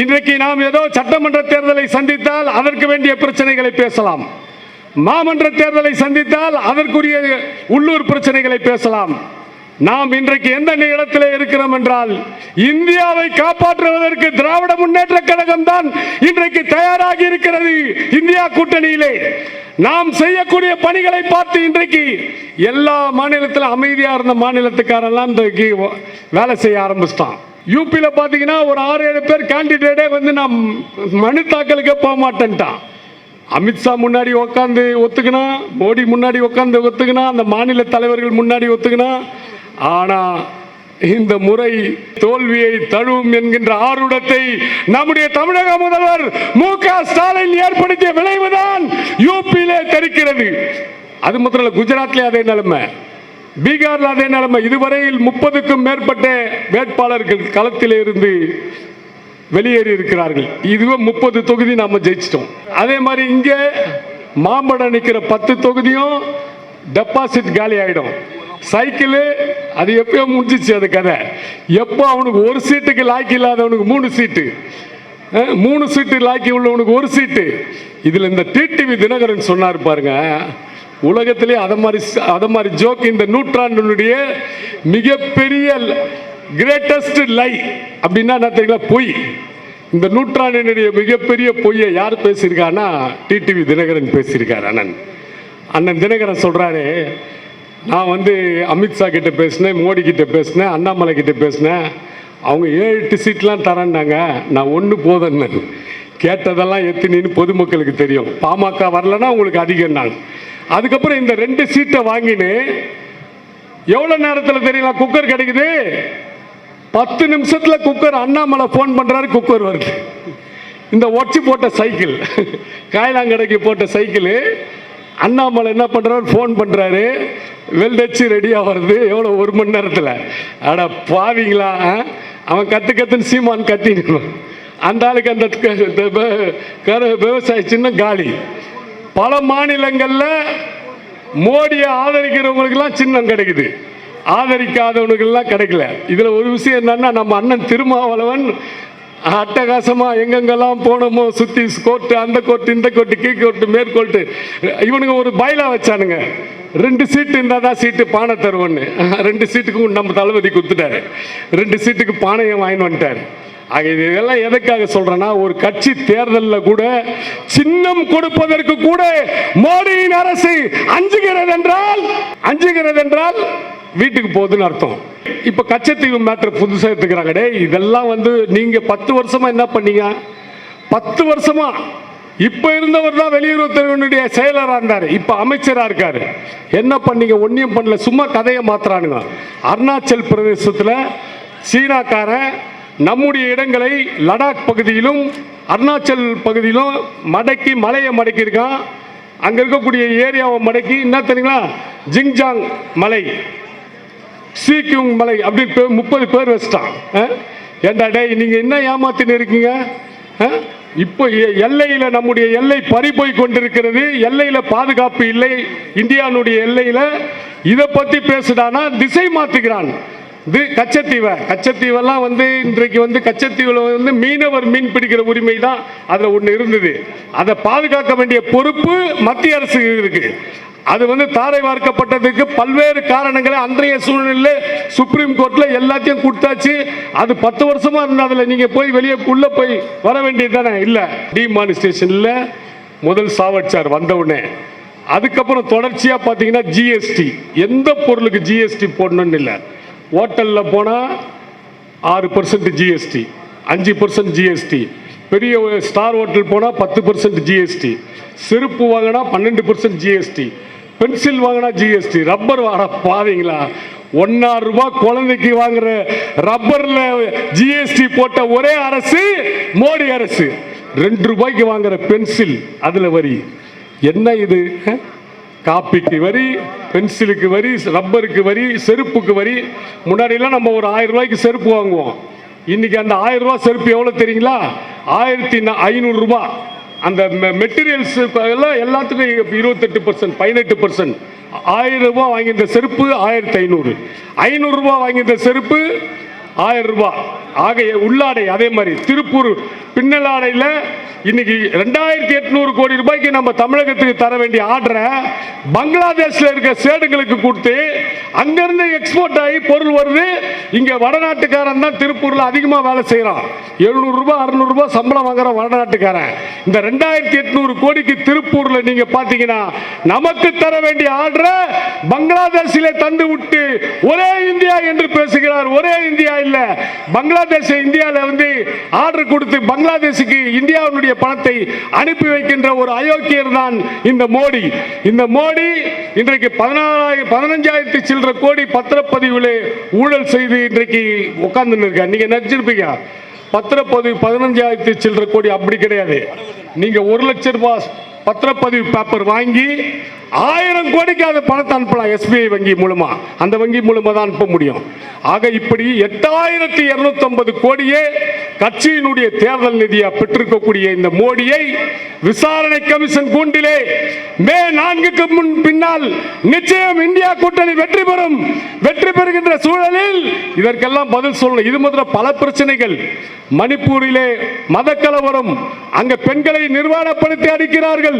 இன்றைக்கு நாம் ஏதோ சட்டமன்ற தேர்தலை சந்தித்தால் அதற்கு வேண்டிய பிரச்சனைகளை பேசலாம். மாமன்ற தேர்தலை சந்தித்தால் அதற்குரிய உள்ளூர் பிரச்சனைகளை பேசலாம். நாம் இன்றைக்கு எந்த இடத்திலே இருக்கிறோம் என்றால் இந்தியாவை காப்பாற்றுவதற்கு திராவிட முன்னேற்ற கழகம் தான் இன்றைக்கு தயாராகி இருக்கிறது இந்தியா கூட்டணியிலே. நாம் செய்யக்கூடிய பணிகளை பார்த்து இன்றைக்கு எல்லா மாநிலத்திலும் அமைதியா இருந்த மாநிலத்துக்காரெல்லாம் இன்றைக்கு வேலை செய்ய ஆரம்பிச்சிட்டான். யூபியில் பார்த்தீங்கன்னா ஒரு ஆறு ஏழு பேர் கேண்டிடேட்டே வந்து நான் மனு தாக்கலுக்கே போக மாட்டேன்ட்டான் அமித்ஷா முன்னாடி உட்காந்து ஒத்துக்கினா மோடி முன்னாடி உட்காந்து ஒத்துக்கினா அந்த மாநில தலைவர்கள் முன்னாடி ஒத்துக்கினா ஆனால் இந்த முறை தோல்வியை தழுவும் என்கின்ற ஆர்வத்தை நம்முடைய தமிழக முதல்வர் மு க ஸ்டாலின் ஏற்படுத்திய விளைவுதான் யூபியிலே தெரிக்கிறது அது மாத்திரம் குஜராத்லேயே அதே நிலைமை. பீகாரில் அதே நிலைமை. இதுவரையில் முப்பதுக்கும் மேற்பட்ட வேட்பாளர்கள் களத்தில் இருந்து வெளியேறி இருக்கிறார்கள். இதுவே முப்பது தொகுதி நாம் ஜெயிச்சிட்டோம். அதே மாதிரி இங்கே மாம்படம் நிற்கிற பத்து தொகுதியும் டெபாசிட் காலி ஆகிடும் சைக்கிளு அது எப்பயோ முடிஞ்சிச்சு அது கதை. எப்போ அவனுக்கு ஒரு சீட்டுக்கு லாக்கி இல்லாதவனுக்கு மூணு சீட்டு மூணு சீட்டு லாக்கி உள்ளவனுக்கு ஒரு சீட்டு இதில் இந்த டிடிவி தினகரன் சொன்னார் பாருங்க. உலகத்திலே அதை மாதிரி அதை மாதிரி ஜோக் இந்த நூற்றாண்டினுடைய மிகப்பெரிய கிரேட்டஸ்ட் லை அப்படின்னா என்ன தெரியல பொய். இந்த நூற்றாண்டினுடைய மிகப்பெரிய பொய்யை யார் பேசியிருக்கான்னா டிடிவி தினகரன் பேசியிருக்கார் அண்ணன். அண்ணன் தினகரன் சொல்கிறாரு நான் வந்து அமித்ஷா கிட்ட பேசினேன் மோடி கிட்ட பேசினேன் அண்ணாமலை கிட்ட பேசினேன். அவங்க ஏழு எட்டு சீட்லாம் தரேன்னாங்க. நான் ஒன்று போதுன்னு கேட்டதெல்லாம் எத்தினின்னு பொதுமக்களுக்கு தெரியும். பாமக வரலன்னா உங்களுக்கு அதிகம் நாங்க அதுக்கப்புறம் இந்த ரெண்டு சீட்டை வாங்கினு எவ்வளோ நேரத்தில் தெரியல குக்கர் கிடைக்குது? பத்து நிமிஷத்துல குக்கர் அண்ணாமலை ஃபோன் பண்றாரு குக்கர் வருது. இந்த ஒட்சி போட்ட சைக்கிள் காயலாங்கடைக்கு போட்ட சைக்கிள் அண்ணாமலை என்ன பண்ணுறாரு ஃபோன் பண்ணுறாரு வெல்டச்சு ரெடியாக வருது. எவ்வளோ ஒரு மணி நேரத்தில். அட பாவிங்களா அவன் கற்று கற்றுன்னு சீமான் கத்தின்னு அந்த ஆளுக்கு அந்த க- கரு- விவசாய சின்ன காலி. பல மாநிலங்களில் மோடியை ஆதரிக்கிறவங்களுக்கெல்லாம் சின்னம் கிடைக்குது. ஆதரிக்காதவனுக்கெல்லாம் கிடைக்கல. இதில் ஒரு விஷயம் என்னன்னா நம்ம அண்ணன் திருமாவளவன் அட்டகாசமாக எங்கெங்கெல்லாம் போனோமோ சுற்றி கோர்ட்டு அந்த கோர்ட்டு இந்த கோர்ட்டு கீ கோர்ட்டு மேற்கோர்ட்டு இவனுங்க ஒரு பயிலாக வச்சானுங்க. ரெண்டு சீட்டு இருந்தால் தான் சீட்டு பானை தருவோன்னு. ரெண்டு சீட்டுக்கும் நம்ம தளபதி கொடுத்துட்டாரு. ரெண்டு சீட்டுக்கு பானையை வாங்கிட்டு வந்துட்டார். ஆக இதெல்லாம் எதுக்காக சொல்றேன்னா ஒரு கட்சி தேர்தலில் கூட சின்னம் கொடுப்பதற்கு கூட மோடியின் அரசு அஞ்சுகிறது என்றால் அஞ்சுகிறது என்றால் வீட்டுக்கு போகுதுன்னு அர்த்தம். இப்ப கச்சத்தீவு மேட்டர் புதுசாக எடுத்துக்கிறாங்க. இதெல்லாம் வந்து நீங்க பத்து வருஷமா என்ன பண்ணீங்க? பத்து வருஷமா. இப்ப இருந்தவர் தான் வெளியுறவுத்துறையினுடைய செயலராக இருந்தார். இப்ப அமைச்சரா இருக்காரு. என்ன பண்ணீங்க? ஒன்னியம் பண்ணல. சும்மா கதையை மாத்துறானுங்க. அருணாச்சல் பிரதேசத்தில் சீனாக்காரன் நம்முடைய இடங்களை லடாக் பகுதியிலும் அருணாச்சல் பகுதியிலும் மடக்கி மலையை மடக்கி இருக்கான் இருக்கக்கூடிய ஏரியாவை மடக்கி என்ன தெரியுங்களா? ஜிங்ஜாங் மலை சீக்கியங் மலை அப்படின்னு பேர் முப்பது பேர் வச்சிட்டான். ஏண்டா டே நீங்கள் என்ன ஏமாத்தின்னு இருக்கீங்க? இப்போ எ- நம்முடைய எல்லை பறி கொண்டிருக்கிறது எல்லையில் பாதுகாப்பு இல்லை இந்தியானுடைய எல்லையில் இதை பற்றி பேசுடானா திசை மாற்றுகிறான் இது கச்சத்தீவை. கச்சத்தீவெல்லாம் வந்து இன்றைக்கு வந்து கச்சத்தீவில் வந்து மீனவர் மீன் பிடிக்கிற உரிமை தான் அதில் ஒன்று இருந்தது. அதை பாதுகாக்க வேண்டிய பொறுப்பு மத்திய அரசு இருக்கு. அது வந்து தாரை வார்க்கப்பட்டதுக்கு பல்வேறு காரணங்களை அன்றைய சூழ்நிலையில் சுப்ரீம் கோர்ட்ல எல்லாத்தையும் கொடுத்தாச்சு. அது பத்து வருஷமா இருந்த அதில் நீங்க போய் வெளியே உள்ள போய் வர வேண்டியது தானே? இல்லை. டிமானிஸ்டேஷன்ல முதல் சாவடிச்சார் வந்தவுடனே அதுக்கப்புறம் தொடர்ச்சியா பாத்தீங்கன்னா ஜிஎஸ்டி எந்த பொருளுக்கு ஜிஎஸ்டி போடணும்னு இல்லை. ஹோட்டலில் போனால் ஆறு பர்சன்ட் ஜிஎஸ்டி அஞ்சு பர்சன்ட் ஜிஎஸ்டி பெரிய ஒரு ஸ்டார் ஹோட்டல் போனால் பத்து பர்சன்ட் ஜிஎஸ்டி செருப்பு வாங்கினா பன்னெண்டு பர்சன்ட் ஜிஎஸ்டி பென்சில் வாங்கினா ஜிஎஸ்டி ரப்பர் வாட பாவீங்களா? ஒன்னாயிரம் ரூபாய் குழந்தைக்கு வாங்குற ரப்பர்ல ஜிஎஸ்டி போட்ட ஒரே அரசு மோடி அரசு. ரெண்டு ரூபாய்க்கு வாங்குற பென்சில் அதுல வரி. என்ன இது? காப்பிக்கு வரி பென்சிலுக்கு வரி ரப்பருக்கு வரி செருப்புக்கு வரி. முன்னாடிலாம் நம்ம ஒரு ஆயிரம் ரூபாய்க்கு செருப்பு வாங்குவோம். இன்னைக்கு அந்த ஆயிரம் ரூபாய் செருப்பு எவ்வளோ தெரியுங்களா? ஆயிரத்தி ஐநூறுரூபா அந்த மெட்டீரியல்ஸ் எல்லாம் எல்லாத்துக்கும் இருபத்தெட்டு பர்சன்ட் பதினெட்டு பர்சன்ட் ஆயிரம் ரூபாய் வாங்கியிருந்த செருப்பு ஆயிரத்தி ஐநூறு. ஐநூறுரூபா வாங்கியிருந்த செருப்பு ஆயிரம் ரூபாய். ஆகைய உள்ளாடை அதே மாதிரி திருப்பூர் பின்னலாடையில் இன்னைக்கு ரெண்டாயிரத்தி எட்நூறு கோடி ரூபாய்க்கு நம்ம தமிழகத்துக்கு தர வேண்டிய ஆர்டரை பங்களாதேஷில் இருக்க சேடுங்களுக்கு கொடுத்து அங்கேருந்து எக்ஸ்போர்ட் ஆகி பொருள் வருது. இங்கே வடநாட்டுக்காரன் தான் திருப்பூரில் அதிகமாக வேலை செய்கிறான் எழுநூறுபா அறுநூறுபா சம்பளம் வாங்குற வடநாட்டுக்காரன். இந்த ரெண்டாயிரத்தி எட்நூறு கோடிக்கு திருப்பூரில் நீங்கள் பார்த்தீங்கன்னா நமக்கு தர வேண்டிய ஆர்டரை பங்களாதேஷிலே தந்து விட்டு ஒரே இந்தியா என்று பேசுகிறார். ஒரே இந்தியா இல்லை பங்களாதேஷ் இந்தியால வந்து ஆர்டர் கொடுத்து பங்களாதேஷுக்கு இந்தியாவினுடைய பணத்தை அனுப்பி வைக்கின்ற ஒரு அயோக்கியர் தான் இந்த மோடி. இந்த மோடி இன்றைக்கு பதினாறாயிரம் பதினஞ்சாயிரத்தி சில்லற கோடி பத்திரப்பதிவில் ஊழல் செய்து இன்றைக்கு உட்கார்ந்து இருக்கார் நீங்க நினைச்சிருப்பீங்க பத்திரப்பதிவு பதினஞ்சாயிரத்தி சில்லற கோடி அப்படி கிடையாது. நீங்க ஒரு லட்சம் ரூபாய் பத்திரப்பதிவு பேப்பர் வாங்கி ஆயிரம் கோடிக்கு அதை பணத்தை அனுப்பலாம் எஸ்பிஐ வங்கி மூலமா. அந்த வங்கி மூலமா தான் அனுப்ப முடியும். ஆக இப்படி எட்டாயிரத்தி இருநூத்தி ஐம்பது கோடியே கட்சியினுடைய தேர்தல் நிதியை பெற்றிருக்கக்கூடிய இந்த மோடியை விசாரணை கமிஷன் கூண்டிலே மே நான்குக்கு முன் பின்னால் நிச்சயம் இந்தியா கூட்டணி வெற்றி பெறும் வெற்றி பெறுகின்ற சூழலில் இதற்கெல்லாம் பதில் சொல்லணும். இது முதல்ல பல பிரச்சனைகள். மணிப்பூரிலே மத கலவரம் அங்க பெண்களை நிர்வாணப்படுத்தி அடிக்கிறார்கள்.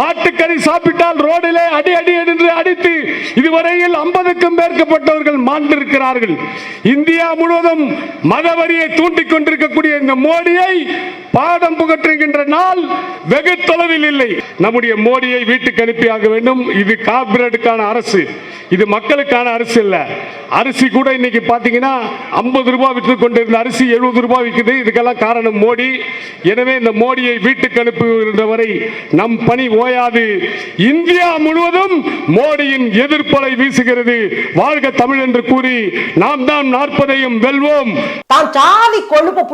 மாட்டுக்கறி சாப்பிட்டால் ரோடிலே அடி அடி என்று அடித்து இதுவரையில் ஐம்பதுக்கும் மேற்பட்டவர்கள் மாண்டிருக்கிறார்கள். இந்தியா முழுவதும் மதவரியை தூண்டிக் இருக்கக்கூடிய இந்த மோடியை பாடம் புகற்றுகின்ற நாள் வெகு தொலைவில் இல்லை. நம்முடைய மோடியை வீட்டுக்கு அனுப்பியாக வேண்டும். இது கார்பரேட்டுக்கான அரசு. இது மக்களுக்கான அரசு இல்ல. அரிசி கூட இன்னைக்கு பாத்தீங்கன்னா ஐம்பது ரூபாய் விற்று கொண்டிருந்த அரிசி எழுபது ரூபாய் விற்குது இதுக்கெல்லாம் காரணம் மோடி. எனவே இந்த மோடியை வீட்டுக்கு அனுப்புகின்ற வரை நம் பணி ஓயாது. இந்தியா முழுவதும் மோடியின் எதிர்ப்பலை வீசுகிறது. வாழ்க தமிழ் என்று கூறி நாம் தான் நாற்பதையும் வெல்வோம். தான் சாதி கொழுப்பை